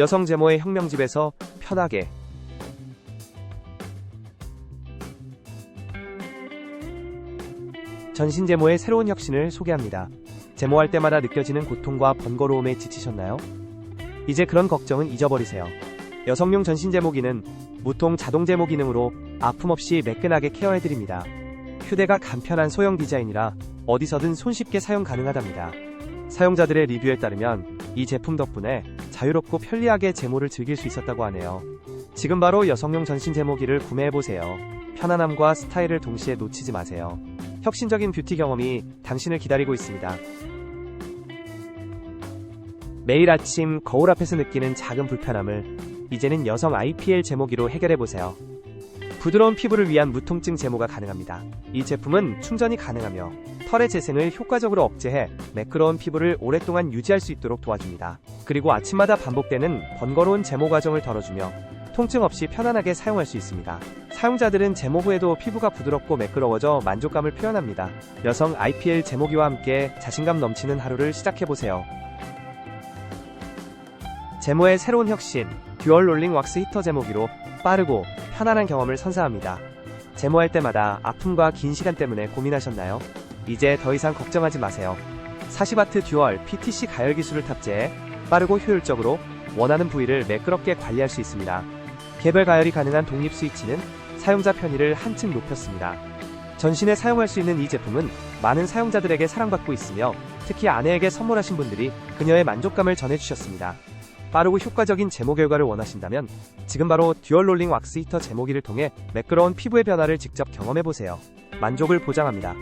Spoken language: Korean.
여성 제모의 혁명집에서 편하게 전신 제모의 새로운 혁신을 소개합니다. 제모할 때마다 느껴지는 고통과 번거로움에 지치셨나요? 이제 그런 걱정은 잊어버리세요. 여성용 전신 제모기는 무통 자동 제모 기능으로 아픔 없이 매끈하게 케어해드립니다. 휴대가 간편한 소형 디자인이라 어디서든 손쉽게 사용 가능하답니다. 사용자들의 리뷰에 따르면 이 제품 덕분에 자유롭고 편리하게 제모를 즐길 수 있었다고 하네요. 지금 바로 여성용 전신 제모기를 구매해보세요. 편안함과 스타일을 동시에 놓치지 마세요. 혁신적인 뷰티 경험이 당신을 기다리고 있습니다. 매일 아침 거울 앞에서 느끼는 작은 불편함을 이제는 여성 IPL 제모기로 해결해보세요. 부드러운 피부를 위한 무통증 제모가 가능합니다. 이 제품은 충전이 가능하며 털의 재생을 효과적으로 억제해 매끄러운 피부를 오랫동안 유지할 수 있도록 도와줍니다. 그리고 아침마다 반복되는 번거로운 제모 과정을 덜어주며 통증 없이 편안하게 사용할 수 있습니다. 사용자들은 제모 후에도 피부가 부드럽고 매끄러워져 만족감을 표현합니다. 여성 IPL 제모기와 함께 자신감 넘치는 하루를 시작해보세요. 제모의 새로운 혁신, 듀얼 롤링 왁스 히터 제모기로 빠르고 편안한 경험을 선사합니다. 제모할 때마다 아픔과 긴 시간 때문에 고민하셨나요? 이제 더 이상 걱정하지 마세요. 40와트 듀얼 PTC 가열 기술을 탑재해 빠르고 효율적으로 원하는 부위를 매끄럽게 관리할 수 있습니다. 개별 가열이 가능한 독립 스위치는 사용자 편의를 한층 높였습니다. 전신에 사용할 수 있는 이 제품은 많은 사용자들에게 사랑받고 있으며 특히 아내에게 선물하신 분들이 그녀의 만족감을 전해주셨습니다. 빠르고 효과적인 제모 결과를 원하신다면 지금 바로 듀얼 롤링 왁스 히터 제모기를 통해 매끄러운 피부의 변화를 직접 경험해보세요. 만족을 보장합니다.